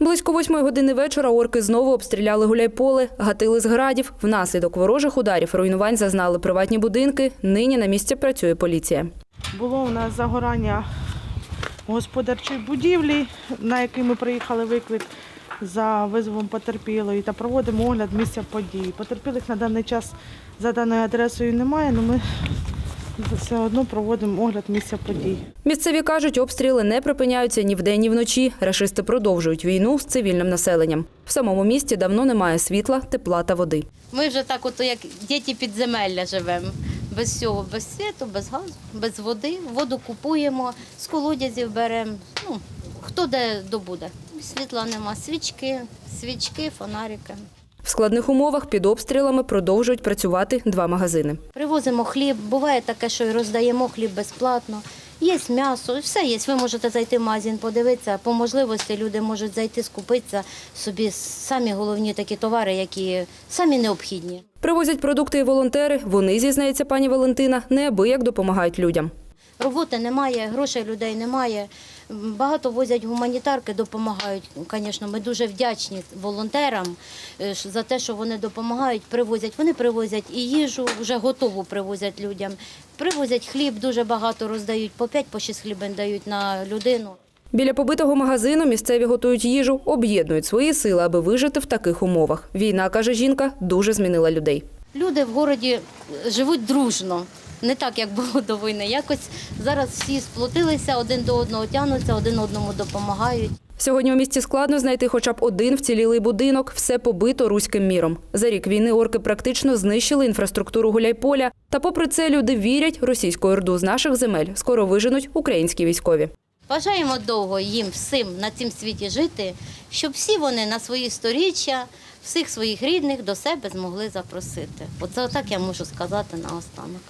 Близько восьмої години вечора орки знову обстріляли гуляйполе, гатили з градів. Внаслідок ворожих ударів руйнувань зазнали приватні будинки. Нині на місці працює поліція. Було у нас загорання господарчої будівлі, на який ми приїхали виклик за визовом потерпілої та проводимо огляд місця події. Потерпілих на даний час за даною адресою немає, але ми все одно проводимо огляд місця подій. Місцеві кажуть, обстріли не припиняються ні вдень, ні вночі. Рашисти продовжують війну з цивільним населенням. В самому місті давно немає світла, тепла та води. Ми вже так, от як діти підземелля живемо. Без всього, без світу, без газу, без води. Воду купуємо, з колодязів беремо. Ну, хто де добуде. Світла нема, свічки, свічки, фонарики. В складних умовах під обстрілами продовжують працювати два магазини. Привозимо хліб, буває таке, що і роздаємо хліб безплатно. Є м'ясо, все є. Ви можете зайти в магазин, подивитися. По можливості люди можуть зайти, скупитися собі самі головні такі товари, які самі необхідні. Привозять продукти і волонтери. Вони, зізнається пані Валентина, неабияк допомагають людям. Роботи немає, грошей людей немає. Багато возять гуманітарки, допомагають. Звісно, ми дуже вдячні волонтерам е, за те, що вони допомагають, привозять. Вони привозять і їжу, вже готову привозять людям. Привозять хліб, дуже багато роздають, по 5 по 6 хлібин дають на людину. Біля побитого магазину місцеві готують їжу, об'єднують свої сили, аби вижити в таких умовах. Війна, каже жінка, дуже змінила людей. Люди в городі живуть дружно, не так, як було до війни. Якось зараз всі сплотилися, один до одного тягнуться, один одному допомагають. Сьогодні у місті складно знайти хоча б один вцілілий будинок, все побито руським міром. За рік війни орки практично знищили інфраструктуру гуляйполя. Та попри це люди вірять, російську орду з наших земель скоро виженуть українські військові. Бажаємо довго їм всім на цім світі жити, щоб всі вони на свої сторіччя всіх своїх рідних до себе змогли запросити. Оце отак я можу сказати наостанок.